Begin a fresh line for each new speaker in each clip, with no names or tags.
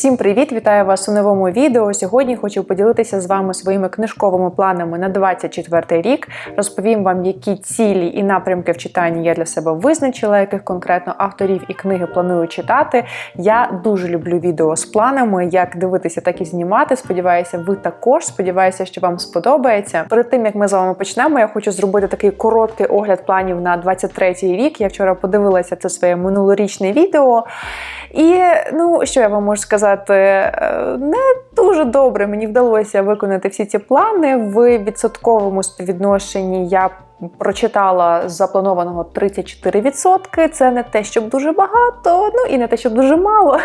Всім привіт! Вітаю вас у новому відео. Сьогодні хочу поділитися з вами своїми книжковими планами на 24 рік. Розповім вам, які цілі і напрямки в читанні я для себе визначила, яких конкретно авторів і книги планую читати. Я дуже люблю відео з планами, як дивитися, так і знімати. Сподіваюся, ви також. Сподіваюся, що вам сподобається. Перед тим як ми з вами почнемо, я хочу зробити такий короткий огляд планів на 23 рік. Я вчора подивилася це своє минулорічне відео. І ну що я вам можу сказати, е, не дуже добре мені вдалося виконати всі ці плани в відсотковому співвідношенні. Я прочитала запланованого 34%. Це не те, щоб дуже багато, ну і не те, щоб дуже мало.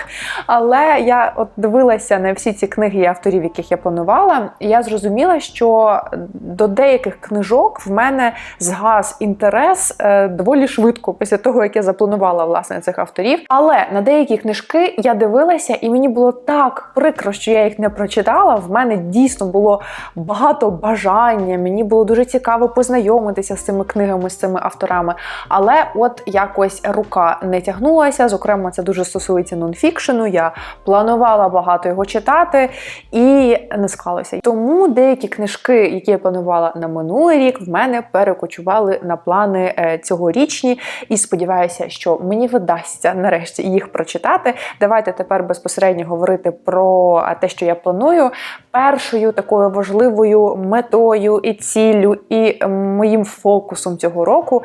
Але я от дивилася на всі ці книги і авторів, яких я планувала, і я зрозуміла, що до деяких книжок в мене згас інтерес е, доволі швидко після того, як я запланувала власне цих авторів. Але на деякі книжки я дивилася, і мені було так прикро, що я їх не прочитала. В мене дійсно було багато бажання. Мені було дуже цікаво познайомитися з цими книгами, з цими авторами. Але от якось рука не тягнулася. Зокрема, це дуже стосується нонфікшену. Я планувала багато його читати і не склалося. Тому деякі книжки, які я планувала на минулий рік, в мене перекочували на плани е, цьогорічні. І сподіваюся, що мені вдасться нарешті їх прочитати. Давайте тепер безпосередньо говорити про те, що я планую. Першою такою важливою метою і ціллю, і моїм фокусом цього року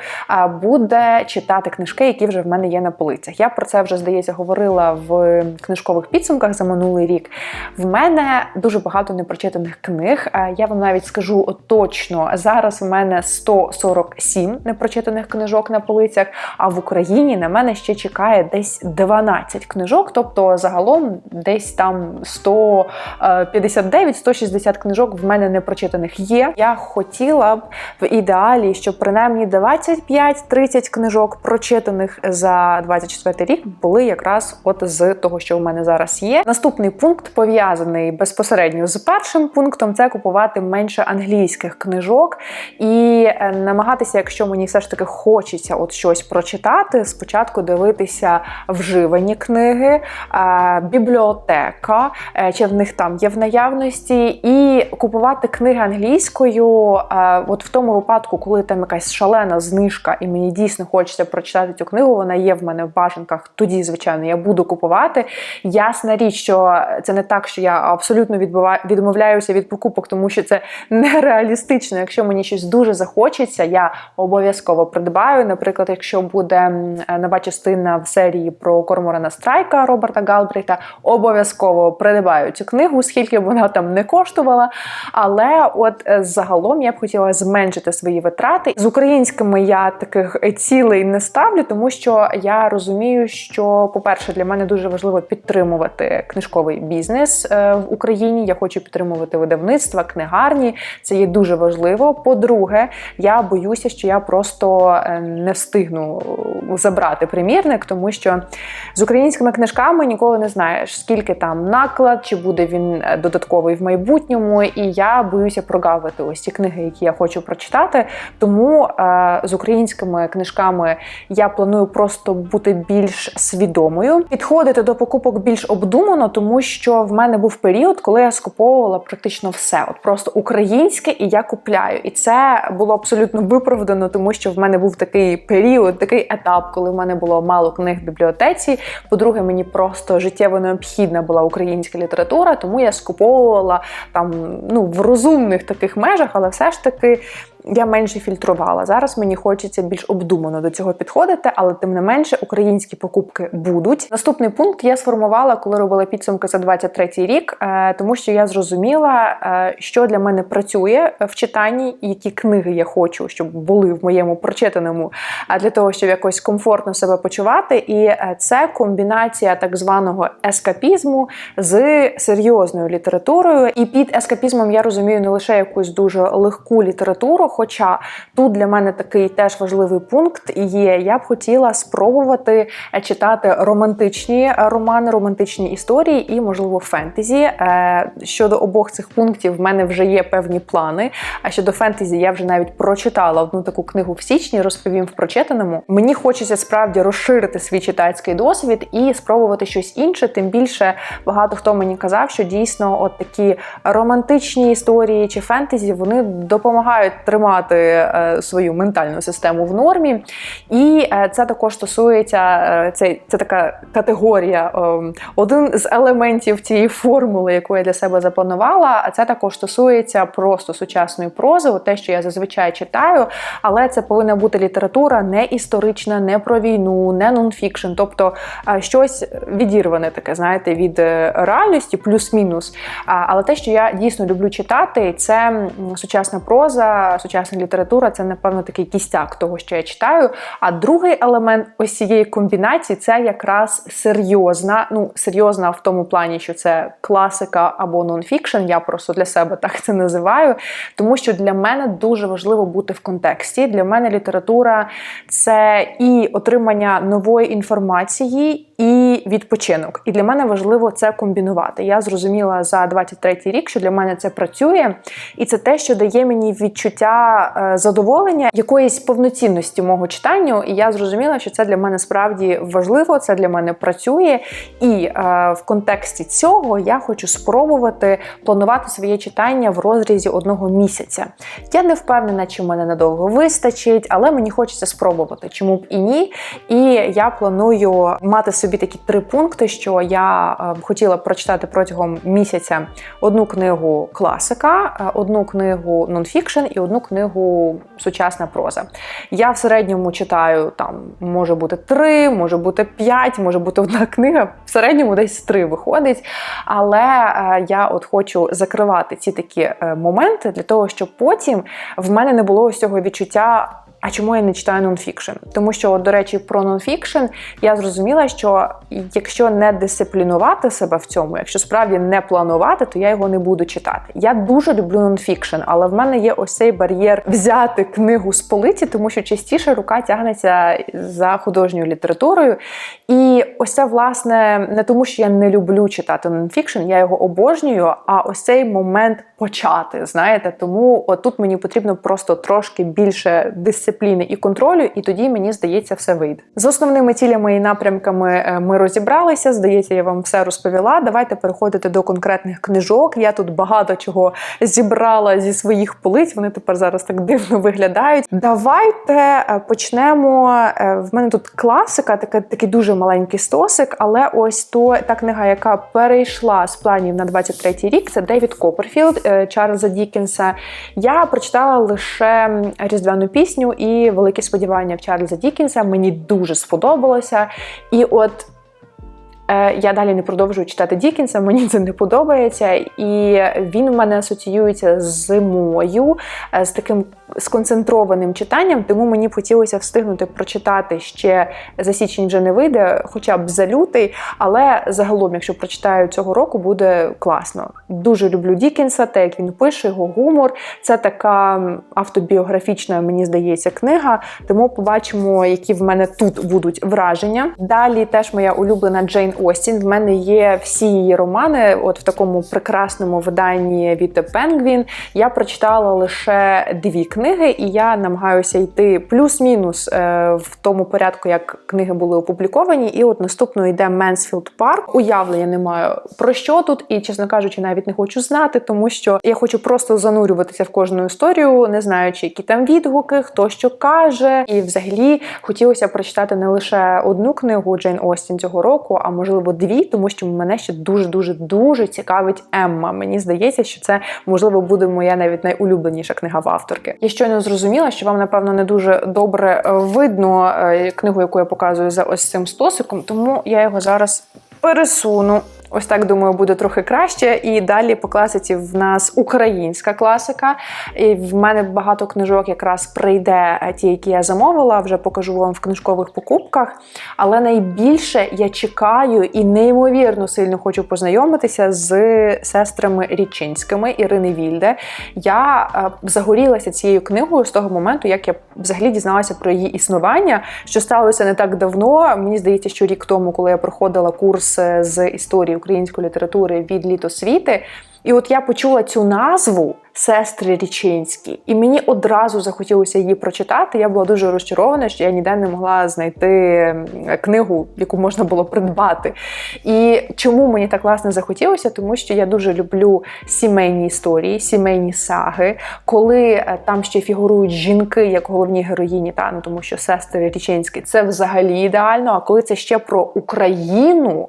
буде читати книжки, які вже в мене є на полицях. Я про це вже здається говорила в книжкових підсумках за минулий рік. В мене дуже багато непрочитаних книг. Я вам навіть скажу точно зараз. В мене 147 непрочитаних книжок на полицях. А в Україні на мене ще чекає десь 12 книжок, тобто загалом десь там 159-160 книжок в мене непрочитаних є. Я хотіла б в ідеалі, щоб принаймні 25-30 книжок прочитаних за 24 рік були якраз от з того, що в мене зараз є. Наступний пункт пов'язаний безпосередньо з першим пунктом це купувати менше англійських книжок і е, намагатися, якщо мені все ж таки хочеться от щось прочитати, спочатку дивитися вживані книги, е, бібліотека, е, чи в них там є в наявності, і купувати книги англійською, от в тому випадку, коли там якась шалена знижка, і мені дійсно хочеться прочитати цю книгу, вона є в мене в бажанках. Тоді, звичайно, я буду купувати. Ясна річ, що це не так, що я абсолютно відмовляюся від покупок, тому що це нереалістично. Якщо мені щось дуже захочеться, я обов'язково придбаю. Наприклад, якщо буде нова частина в серії про Корморана Страйка Роберта Галбрейта, обов'язково придбаю цю книгу, скільки б вона там не коштувала. Але от е, загалом я б хотіла зменшити свої витрати. З українськими я таких цілей не ставлю, тому що я розумію, що, по-перше, для мене дуже важливо підтримувати книжковий бізнес е, в Україні. Я хочу підтримувати видавництва, книгарні. Це є дуже важливо. По-друге, я боюся, що я просто е, не встигну забрати примірник, тому що з українськими книжками ніколи не знаєш, скільки там наклад, чи буде він е, додатковий в майбутньому. І я боюся прогавити ось ці книги, які я хочу прочитати. Тому е, з українськими книжками я планую просто бути більш свідомою, підходити до покупок більш обдумано, тому що в мене був період, коли я скуповувала практично все, от просто українське, і я купляю. І це було абсолютно виправдано, тому що в мене був такий період, такий етап, коли в мене було мало книг в бібліотеці. По-друге, мені просто життєво необхідна була українська література, тому я скуповувала там ну в розумних таких межах, але все ж таки я менше фільтрувала. Зараз мені хочеться більш обдумано до цього підходити, але тим не менше українські покупки будуть. Наступний пункт я сформувала, коли робила підсумки за 23 рік, е, тому що я зрозуміла, е, що для мене працює в читанні, які книги я хочу, щоб були в моєму прочитаному, а для того, щоб якось комфортно себе почувати. І е, це комбінація так званого ескапізму з серйозною літературою. І під ескапізмом я розумію не лише якусь дуже легку літературу Хоча тут для мене такий теж важливий пункт є. Я б хотіла спробувати е, читати романтичні е, романи, романтичні історії і, можливо, фентезі. Е, Щодо обох цих пунктів, в мене вже є певні плани. А щодо фентезі, я вже навіть прочитала одну таку книгу в січні, розповім в прочитаному. Мені хочеться справді розширити свій читацький досвід і спробувати щось інше. Тим більше багато хто мені казав, що дійсно от такі романтичні історії чи фентезі вони допомагають тримати е, свою ментальну систему в нормі. І е, це також стосується е, це, це така категорія, один з елементів цієї формули, яку я для себе запланувала. А це також стосується просто сучасної прози, те, що я зазвичай читаю, але це повинна бути література не історична, не про війну, не нонфікшн, тобто щось відірване таке, знаєте, від реальності, плюс-мінус. Але те, що я дійсно люблю читати, це сучасна проза, сучасна література, це напевно такий кістяк того, що я читаю. А другий елемент ось цієї комбінації це якраз серйозна. Ну, серйозна в тому плані, що це класика або нонфікшн. Я просто для себе так це називаю. Тому що для мене дуже важливо бути в контексті. Для мене література це і отримання нової інформації. І відпочинок, і для мене важливо це комбінувати. Я зрозуміла за 23-й рік, що для мене це працює, і це те, що дає мені відчуття е, задоволення, якоїсь повноцінності мого читання. І я зрозуміла, що це для мене справді важливо, це для мене працює. І е, в контексті цього я хочу спробувати планувати своє читання в розрізі одного місяця. Я не впевнена, чи в мене надовго вистачить, але мені хочеться спробувати, чому б і ні. І я планую мати собі такі три пункти, що я е, хотіла прочитати протягом місяця одну книгу класика, одну книгу нонфікшн і одну книгу сучасна проза. Я в середньому читаю там може бути три, може бути п'ять, може бути одна книга. В середньому десь три виходить. Але е, я от хочу закривати ці такі е, моменти для того, щоб потім в мене не було ось цього відчуття. А чому я не читаю нонфікшн? Тому що, до речі, про нонфікшн я зрозуміла, що якщо не дисциплінувати себе в цьому, якщо справді не планувати, то я його не буду читати. Я дуже люблю нонфікшн, але в мене є ось цей бар'єр взяти книгу з полиці, тому що частіше рука тягнеться за художньою літературою. І ось це, власне, не тому, що я не люблю читати нонфікшн, я його обожнюю. А ось цей момент почати, знаєте, тому тут мені потрібно просто трошки більше дисципліни і контролю, і тоді мені здається, все вийде. З основними цілями і напрямками е, ми розібралися. Здається, я вам все розповіла. Давайте переходити до конкретних книжок. Я тут багато чого зібрала зі своїх полиць. Вони тепер зараз так дивно виглядають. Давайте е, почнемо. Е, В мене тут класика, така такий дуже маленький стосик, але ось то та книга, яка перейшла з планів на 23-й рік, це Девід Копперфілд е, Чарльза Дікінса. Я прочитала лише різдвяну пісню і великі сподівання в Чарльза Дікінса. Мені дуже сподобалося. І от. Е, Я далі не продовжую читати Дікінса, мені це не подобається, і він у мене асоціюється з зимою, е, з таким сконцентрованим читанням, тому мені б хотілося встигнути прочитати ще за січень вже не вийде, хоча б за лютий. Але загалом, якщо прочитаю цього року, буде класно. Дуже люблю Дікінса, те, як він пише, його гумор. Це така автобіографічна, мені здається, книга. Тому побачимо, які в мене тут будуть враження. Далі теж моя улюблена Джейн Остін. В мене є всі її романи, от в такому прекрасному виданні від Пенгвін. Я прочитала лише дві книги, і я намагаюся йти плюс-мінус е, в тому порядку, як книги були опубліковані. І от наступно йде Менсфілд Парк. Уявлення не маю про що тут, і чесно кажучи, навіть не хочу знати, тому що я хочу просто занурюватися в кожну історію, не знаючи, які там відгуки, хто що каже. І взагалі хотілося прочитати не лише одну книгу Джейн Остін цього року, а можливо дві, тому що мене ще дуже дуже дуже цікавить Емма. Мені здається, що це можливо буде моя навіть найулюбленіша книга в авторки. Щойно зрозуміла, що вам напевно не дуже добре е, видно е, книгу, яку я показую за ось цим стосиком, тому я його зараз пересуну Ось так думаю, буде трохи краще. І далі по класиці в нас українська класика. І в мене багато книжок якраз прийде е, ті, які я замовила. Вже покажу вам в книжкових покупках. Але найбільше я чекаю і неймовірно сильно хочу познайомитися з сестрами Річинськими Ірини Вільде. Я е, загорілася цією книгою з того моменту, як я взагалі дізналася про її існування, що сталося не так давно. Мені здається, що рік тому, коли я проходила курс е, з історії української літератури від літосвіти. І от я почула цю назву сестри Річинські, і мені одразу захотілося її прочитати. Я була дуже розчарована, що я ніде не могла знайти книгу, яку можна було придбати. І чому мені так власне захотілося? Тому що я дуже люблю сімейні історії, сімейні саги, коли е, там ще фігурують жінки як головні героїні, та ну тому що сестри Річинські це взагалі ідеально. А коли це ще про Україну,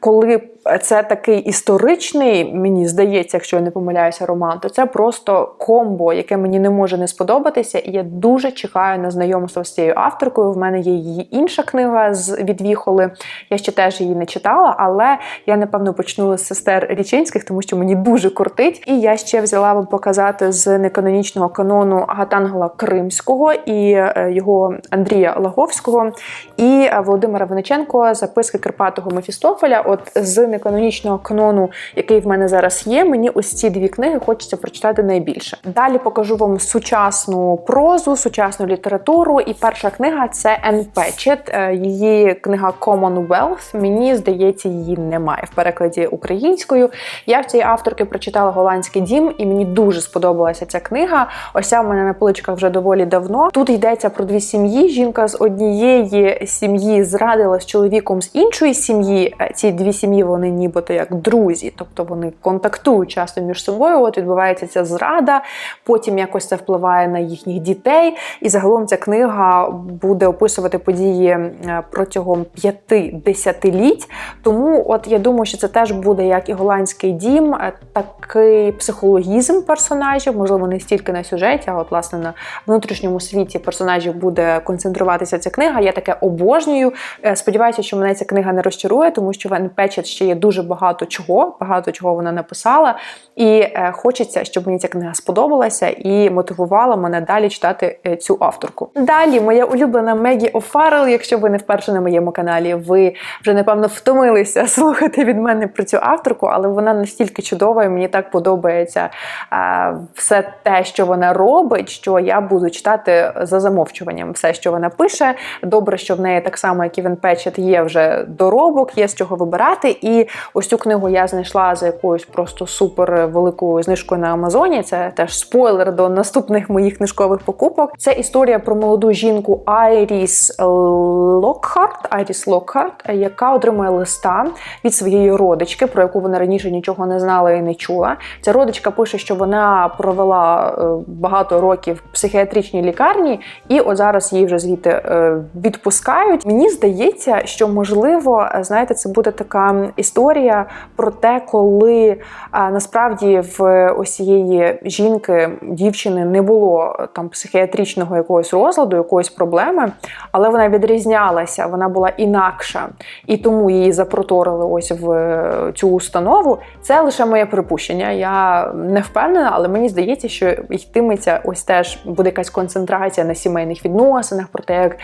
коли це такий історичний, мені здається, якщо я не помиляюся, роман, то це просто комбо, яке мені не може не сподобатися. І я дуже чекаю на знайомство з цією авторкою. В мене є її інша книга з відвіхоли. Я ще теж її не читала, але я напевно почну з сестер Річинських, тому що мені дуже кортить. І я ще взяла вам показати з неканонічного канону Гатангела Кримського і е, його Андрія Лаговського і Володимира Вениченко записки Карпатого Мефістофеля. От з неканонічного канону, який в мене зараз є, мені ось ці дві книги хочеться прочитати найбільше. Далі покажу вам сучасну прозу, сучасну літературу. І перша книга це Енн Печет. Її книга Commonwealth. Мені здається, її немає в перекладі українською. Я в цієї авторки прочитала голландський дім, і мені дуже сподобалася ця книга. Ось ця в мене на поличках вже доволі давно. Тут йдеться про дві сім'ї. Жінка з однієї сім'ї зрадила з чоловіком з іншої сім'ї. Ці дві сім'ї вони нібито як друзі, тобто вони контактують часто між собою. От відбувається ця зрада, потім якось це впливає на їхніх дітей. І загалом ця книга буде описувати події е, протягом п'яти десятиліть. Тому, от я думаю, що це теж буде як і голландський дім, е, такий психологізм персонажів, можливо, не стільки на сюжеті, а от власне на внутрішньому світі персонажів буде концентруватися ця книга. Я таке обожнюю. Е, сподіваюся, що мене ця книга не розчарує, тому що Вен Печет ще є дуже багато чого, багато чого вона написала. І хочеться, щоб мені ця книга сподобалася і мотивувала мене далі читати е, цю авторку. Далі моя улюблена Мегі О'Фаррелл. Якщо ви не вперше на моєму каналі, ви вже напевно втомилися слухати від мене про цю авторку, але вона настільки чудова, і мені так подобається е, все те, що вона робить, що я буду читати за замовчуванням все, що вона пише. Добре, що в неї так само, як і Вен Печет, є вже доробок, є з чого вибирати. І ось цю книгу я знайшла за якоюсь просто супер великою знижкою на Амазоні. Це теж спойлер до наступних моїх книжкових покупок. Це історія про молоду жінку Айріс Локхарт, Айріс Локхарт, яка отримує листа від своєї родички, про яку вона раніше нічого не знала і не чула. Ця родичка пише, що вона провела е, багато років в психіатричній лікарні, і от зараз її вже звідти е, відпускають. Мені здається, що можливо, знаєте, це буде така історія про те, коли насправді в ось цієї жінки, дівчини не було там психіатричного якогось розладу, якоїсь проблеми, але вона відрізнялася, вона була інакша, і тому її запроторили ось в цю установу. Це лише моє припущення. Я не впевнена, але мені здається, що йтиметься ось теж буде якась концентрація на сімейних відносинах, про те, як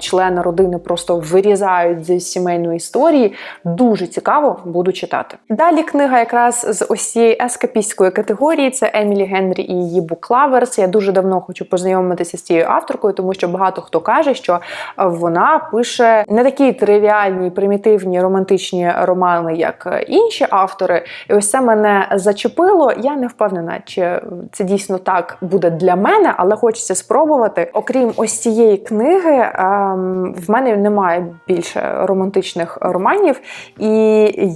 члени родини просто вирізають зі сімейної історії. Дуже цікаво буду читати. Далі книга якраз з ось цієї ескапістської категорії це Емілі Генрі і її Буклаверс. Я дуже давно хочу познайомитися з цією авторкою, тому що багато хто каже, що вона пише не такі тривіальні, примітивні романтичні романи, як інші автори. І ось це мене зачепило. Я не впевнена, чи це дійсно так буде для мене, але хочеться спробувати. Окрім ось цієї книги, ем, в мене немає більше романтичних романів, і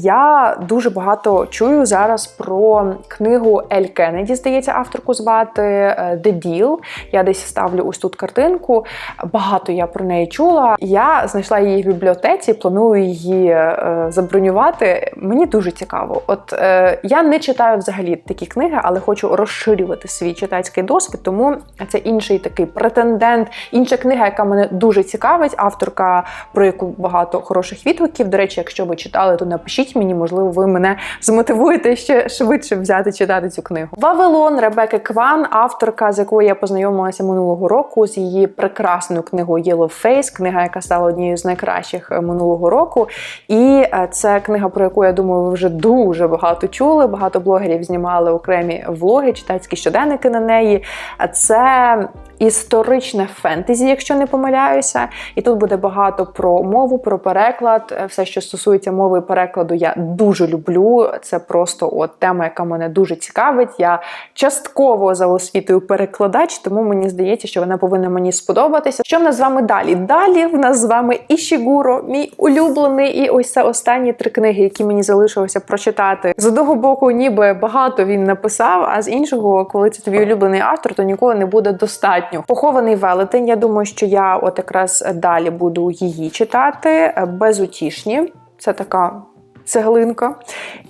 я дуже багато чую зараз про книгу Ель Кеннеді, здається, авторку звати е, The Deal. Я десь ставлю ось тут картинку. Багато я про неї чула. Я знайшла її в бібліотеці, планую її е, забронювати. Мені дуже цікаво. От е, я не читаю взагалі такі книги, але хочу розширювати свій читацький досвід, тому це інший такий претендент, інша книга, яка мене дуже цікавить. Авторка, про яку багато хороших відгуків. До речі, якщо ви читали, то напишіть мені, можливо, ви мене змотивуєте ще швидше взяти читати цю книгу. Вавилон Ребеки Кван, авторка, з якою я познайомилася минулого року, з її прекрасною книгою Yellow Face, книга, яка стала однією з найкращих е, минулого року. І е, це книга, про яку я думаю, ви вже дуже багато чули. Багато блогерів знімали окремі влоги, читацькі щоденники на неї. А Це історичне фентезі, якщо не помиляюся. І тут буде багато про мову, про переклад. Е, Все, що стосується мови і перекладу, я дуже люблю. Це просто от тема, яка мене дуже цікавить. Я частково за освітою перекладач, тому мені здається, що вона повинна мені сподобатися. Що в нас з вами далі? Далі в нас з вами Ішігуро, мій улюблений, і ось це останні три книги, які мені залишилося прочитати. З одного боку, ніби багато він написав, а з іншого, коли це тобі улюблений автор, то ніколи не буде достатньо. Похований велетень. Я думаю, що я от якраз далі буду її читати. Безутішні. Це така цеглинка.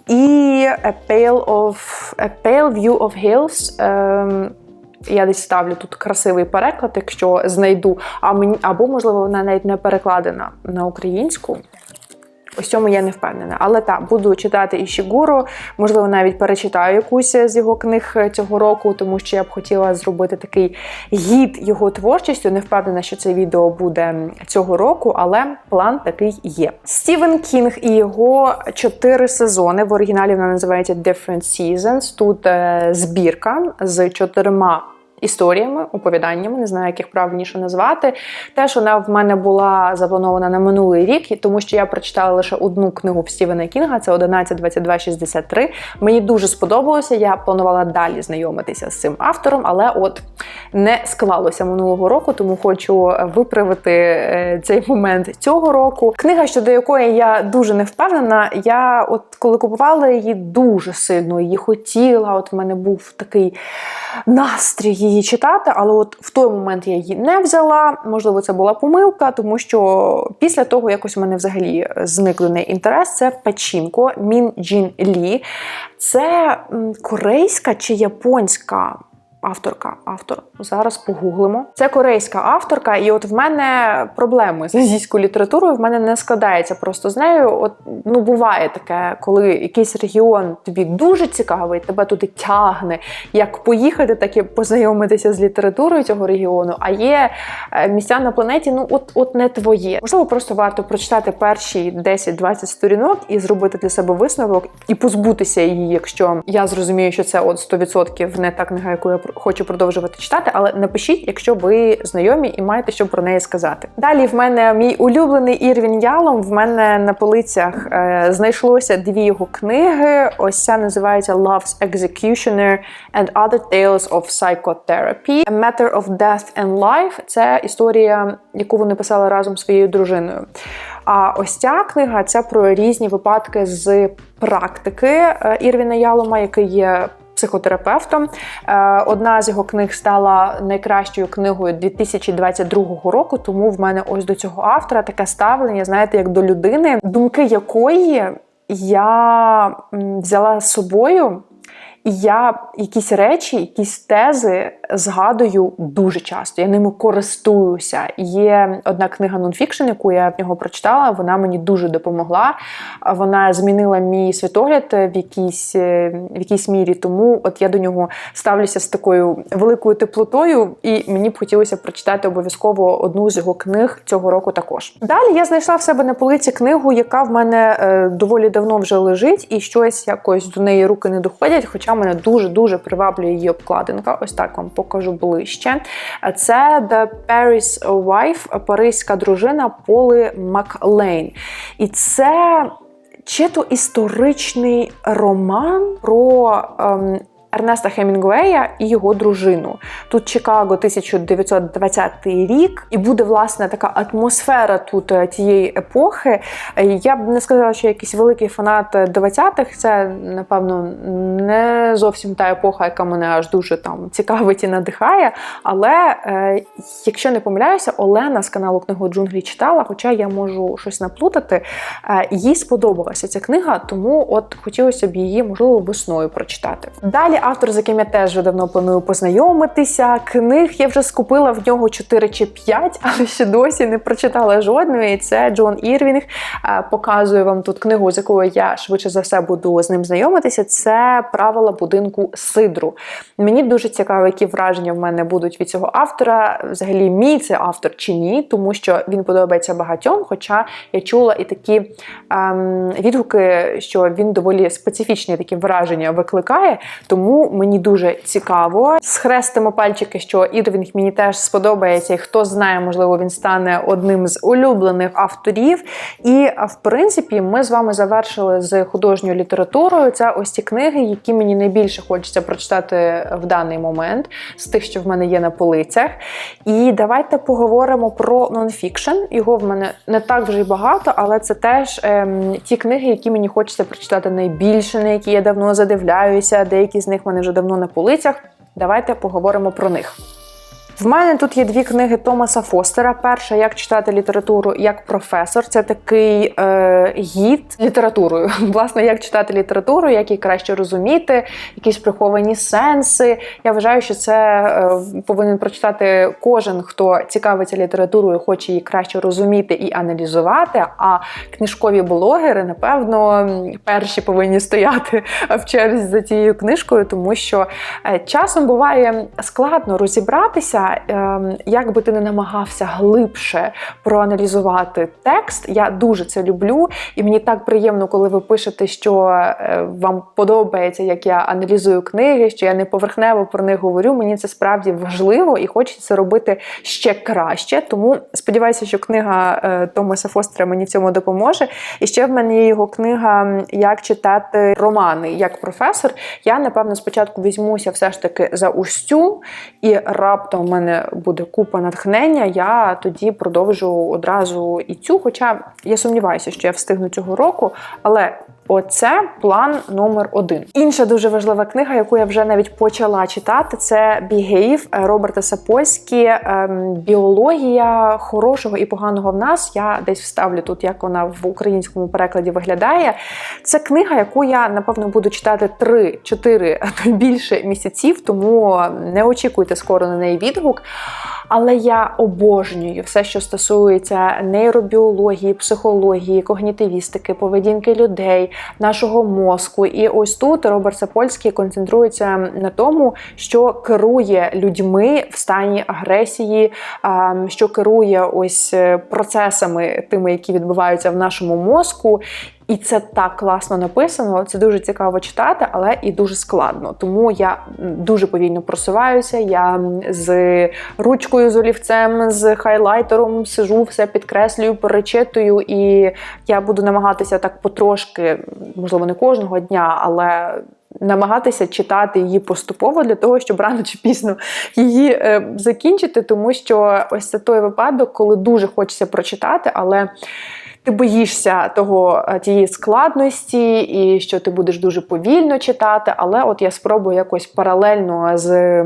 І A Pale of A Pale View of Hills. Ем, я десь ставлю тут красивий переклад, якщо знайду. А мені або, можливо, вона навіть не перекладена на українську. Ось цьому я не впевнена. Але так, буду читати Ішігуру, можливо, навіть перечитаю якусь з його книг цього року, тому що я б хотіла зробити такий гід його творчістю. Не впевнена, що це відео буде цього року, але план такий є. Стівен Кінг і його чотири сезони. В оригіналі вона називається Different Seasons. Тут е, збірка з чотирма історіями, оповіданнями, не знаю, як їх правильніше назвати. Теж вона в мене була запланована на минулий рік, тому що я прочитала лише одну книгу Стівена Кінга, це 11.22.63. Мені дуже сподобалося. Я планувала далі знайомитися з цим автором, але от не склалося минулого року, тому хочу виправити е, цей момент цього року. Книга, щодо якої я дуже не впевнена, я от коли купувала її дуже сильно її хотіла. От в мене був такий настрій її читати, але от в той момент я її не взяла. Можливо, це була помилка, тому що після того якось у мене взагалі зник до інтерес. Це Печінко Мін Джін Лі. Це корейська чи японська авторка. Автор зараз погуглимо. Це корейська авторка, і от в мене проблеми з азійською літературою. В мене не складається просто з нею. От ну буває таке, коли якийсь регіон тобі дуже цікавий, тебе туди тягне. Як поїхати, так і познайомитися з літературою цього регіону. А є е, місця на планеті, ну от от не твоє. Можливо, просто варто прочитати перші 10-20 сторінок і зробити для себе висновок і позбутися її, якщо я зрозумію, що це от 100% не та книга, яку я хочу продовжувати читати, але напишіть, якщо ви знайомі і маєте що про неї сказати. Далі в мене мій улюблений Ірвін Ялом. В мене на полицях е, знайшлося дві його книги. Ось ця називається Love's Executioner and Other Tales of Psychotherapy. A Matter of Death and Life. Це історія, яку вони писали разом з своєю дружиною. А ось ця книга це про різні випадки з практики е, Ірвіна Ялома, який є психотерапевтом. Е, одна з його книг стала найкращою книгою 2022 року. Тому в мене ось до цього автора таке ставлення, знаєте, як до людини, думки якої я взяла з собою. Я якісь речі, якісь тези згадую дуже часто. Я ними користуюся. Є одна книга нонфікшн, яку я в нього прочитала. Вона мені дуже допомогла. Вона змінила мій світогляд в якійсь в якійсь мірі. Тому от я до нього ставлюся з такою великою теплотою, і мені б хотілося прочитати обов'язково одну з його книг цього року. Також далі я знайшла в себе на полиці книгу, яка в мене е, доволі давно вже лежить, і щось якось до неї руки не доходять. Хоча мене дуже дуже приваблює її обкладинка. Ось так вам покажу ближче. Це The Paris Wife, Паризька дружина Поли Маклейн. І це чи то історичний роман про. Ем, Ернеста Хемінгуея і його дружину. Тут Чикаго 1920 рік, і буде власне така атмосфера тут е, тієї епохи. Я б не сказала, що я якийсь великий фанат 20-х. Це, напевно, не зовсім та епоха, яка мене аж дуже там цікавить і надихає. Але е, якщо не помиляюся, Олена з каналу Книгу Джунглі читала, хоча я можу щось наплутати. Е, їй сподобалася ця книга, тому от хотілося б її, можливо, весною прочитати. Далі автор, з яким я теж вже давно планую познайомитися. Книг я вже скупила в нього 4 чи 5, але ще досі не прочитала жодної. Це Джон Ірвінг. Показую вам тут книгу, з якою я швидше за все буду з ним знайомитися. Це правила будинку Сидру. Мені дуже цікаво, які враження в мене будуть від цього автора. Взагалі, мій це автор чи ні, тому що він подобається багатьом. Хоча я чула і такі ем, відгуки, що він доволі специфічні такі враження викликає. Тому мені дуже цікаво. Схрестимо пальчики, що Ірвінг мені теж сподобається, і хто знає, можливо, він стане одним з улюблених авторів. І в принципі, ми з вами завершили з художньою літературою. Це ось ті книги, які мені найбільше хочеться прочитати в даний момент, з тих, що в мене є на полицях. І давайте поговоримо про нонфікшн. Його в мене не так вже й багато, але це теж ем, ті книги, які мені хочеться прочитати найбільше, на які я давно задивляюся. Деякі з них в мене вже давно на полицях. Давайте поговоримо про них. В мене тут є дві книги Томаса Фостера. Перша як читати літературу як професор. Це такий е, гід літературою. Власне, як читати літературу, як її краще розуміти, якісь приховані сенси. Я вважаю, що це е, повинен прочитати кожен, хто цікавиться літературою, хоче її краще розуміти і аналізувати. А книжкові блогери, напевно, перші повинні стояти в черзі за цією книжкою, тому що е, часом буває складно розібратися. Ем, як би ти не намагався глибше проаналізувати текст, я дуже це люблю, і мені так приємно, коли ви пишете, що е, вам подобається, як я аналізую книги, що я не поверхнево про них говорю. Мені це справді важливо і хочеться робити ще краще. Тому сподіваюся, що книга е, Томаса Фостера мені в цьому допоможе. І ще в мене є його книга Як читати романи як професор. Я напевно спочатку візьмуся все ж таки за цю, і раптом мене буде купа натхнення. Я тоді продовжу одразу і цю. Хоча я сумніваюся, що я встигну цього року, але. Оце план номер один. Інша дуже важлива книга, яку я вже навіть почала читати, це Behave Роберта Сапольські. Ем, біологія хорошого і поганого в нас. Я десь вставлю тут, як вона в українському перекладі виглядає. Це книга, яку я напевно буду читати 3-4 а то більше місяців, тому не очікуйте скоро на неї відгук. Але я обожнюю все, що стосується нейробіології, психології, когнітивістики, поведінки людей, нашого мозку. І ось тут Роберт Сапольський концентрується на тому, що керує людьми в стані агресії, що керує ось е, процесами, тими, які відбуваються в нашому мозку. І це так класно написано. Це дуже цікаво читати, але і дуже складно. Тому я дуже повільно просуваюся. Я з ручкою, з олівцем, з хайлайтером сижу, все підкреслюю, перечитую, і я буду намагатися так потрошки, можливо, не кожного дня, але. Намагатися читати її поступово для того, щоб рано чи пізно її е, закінчити, тому що ось це той випадок, коли дуже хочеться прочитати, але ти боїшся того е, тієї складності, і що ти будеш дуже повільно читати. Але от я спробую якось паралельно з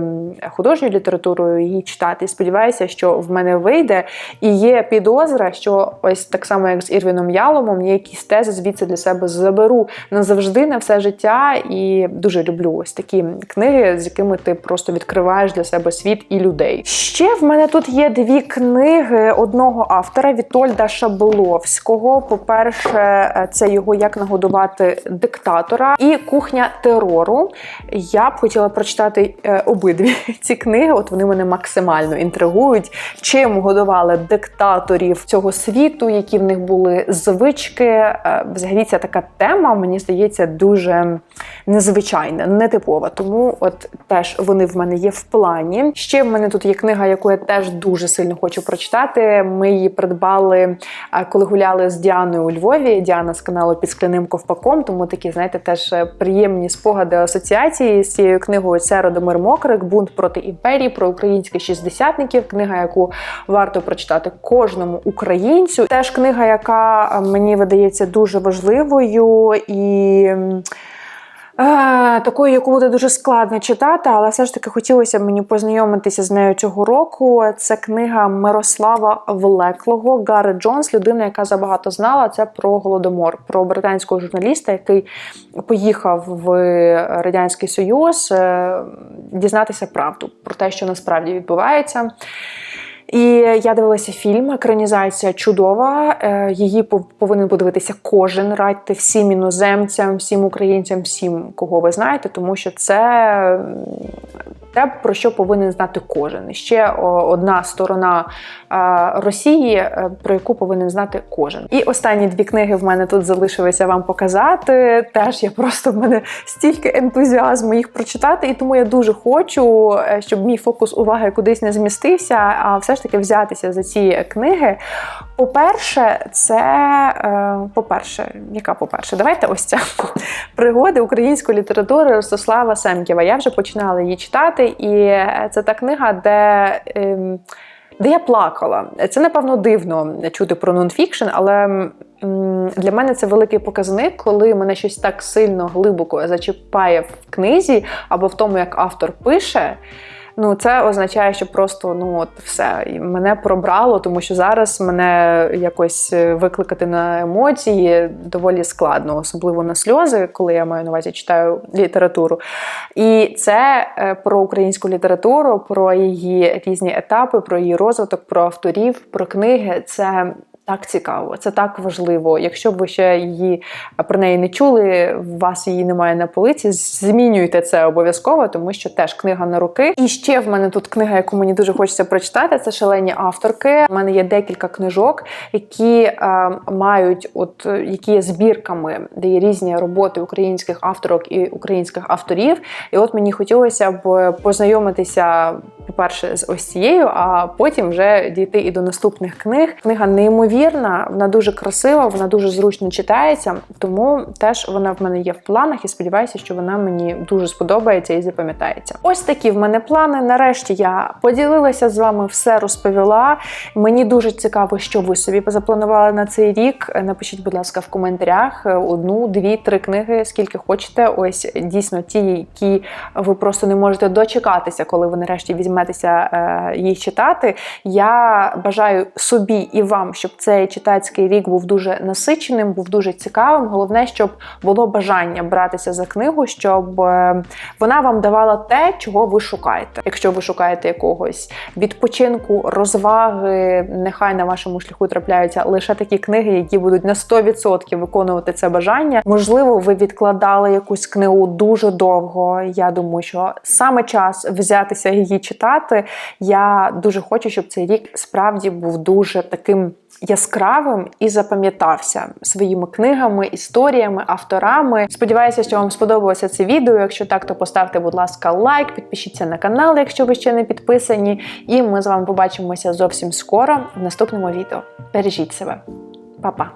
художньою літературою її читати. Сподіваюся, що в мене вийде. І є підозра, що ось так само, як з Ірвіном Яломом, я якісь тези звідси для себе заберу назавжди на все життя. І дуже люблю ось такі книги, з якими ти просто відкриваєш для себе світ і людей. Ще в мене тут є дві книги одного автора Вітольда Шаболовського. Кого, по-перше, е, це його як нагодувати диктатора і кухня терору. Я б хотіла прочитати е, обидві ці книги. От вони мене максимально інтригують. Чим годували диктаторів цього світу, які в них були звички. Е, взагалі, ця така тема, мені здається, дуже незвичайна, нетипова. Тому от теж вони в мене є в плані. Ще в мене тут є книга, яку я теж дуже сильно хочу прочитати. Ми її придбали, коли гуляли гуляли з Діаною у Львові. Діана з каналу під скляним ковпаком, тому такі, знаєте, теж е, приємні спогади асоціації з цією книгою це Родомир Мокрик, бунт проти імперії про українських шістдесятників. Книга, яку варто прочитати кожному українцю. Теж книга, яка е, мені видається дуже важливою і. Такою, яку буде дуже складно читати, але все ж таки хотілося б мені познайомитися з нею цього року. Це книга Мирослава Влеклого Гарри Джонс, людина, яка забагато знала. Це про голодомор, про британського журналіста, який поїхав в Радянський Союз е, дізнатися правду про те, що насправді відбувається. І я дивилася фільм, екранізація чудова. Е, Її пов- повинен подивитися кожен. Радьте всім іноземцям, всім українцям, всім, кого ви знаєте, тому що це те, про що повинен знати кожен. Ще одна сторона Росії, е, про яку повинен знати кожен. І останні дві книги в мене тут залишилися вам показати. Теж я просто в мене стільки ентузіазму їх прочитати, і тому я дуже хочу, е, щоб мій фокус уваги кудись не змістився, а все ж таки взятися за ці книги. По-перше, це е, по-перше, яка по-перше, давайте ось ця пригоди української літератури Ростислава Семкєва. Я вже починала її читати, і це та книга, де. ем, де я плакала. Це, напевно, дивно чути про нонфікшн, але для мене це великий показник, коли мене щось так сильно глибоко зачіпає в книзі або в тому, як автор пише. Ну, це означає, що просто ну от все мене пробрало, тому що зараз мене якось е, викликати на емоції доволі складно, особливо на сльози, коли я маю на увазі читаю літературу. І це е, про українську літературу, про її різні етапи, про її розвиток, про авторів, про книги. Це так цікаво, це так важливо. Якщо б ви ще її про неї не чули, вас її немає на полиці. Змінюйте це обов'язково, тому що теж книга на руки. І ще в мене тут книга, яку мені дуже хочеться прочитати. Це шалені авторки. У мене є декілька книжок, які е, мають, от е, які є збірками, де є різні роботи українських авторок і українських авторів. І от мені хотілося б познайомитися. По-перше, з ось цією, а потім вже дійти і до наступних книг. Книга неймовірна, вона дуже красива, вона дуже зручно читається, тому теж вона в мене є в планах і сподіваюся, що вона мені дуже сподобається і запам'ятається. Ось такі в мене плани. Нарешті я поділилася з вами, все розповіла. Мені дуже цікаво, що ви собі запланували на цей рік. Напишіть, будь ласка, в коментарях одну, дві, три книги, скільки хочете. Ось дійсно ті, які ви просто не можете дочекатися, коли ви нарешті візьметеся е, їх читати. Я бажаю собі і вам, щоб цей читацький рік був дуже насиченим, був дуже цікавим. Головне, щоб було бажання братися за книгу, щоб е, вона вам давала те, чого ви шукаєте. Якщо ви шукаєте якогось відпочинку, розваги, нехай на вашому шляху трапляються лише такі книги, які будуть на 100% виконувати це бажання. Можливо, ви відкладали якусь книгу дуже довго. Я думаю, що саме час взятися її читати. Я дуже хочу, щоб цей рік справді був дуже таким. Яскравим і запам'ятався своїми книгами, історіями, авторами. Сподіваюся, що вам сподобалося це відео. Якщо так, то поставте, будь ласка, лайк, підпишіться на канал, якщо ви ще не підписані. І ми з вами побачимося зовсім скоро в наступному відео. Бережіть себе, Па-па!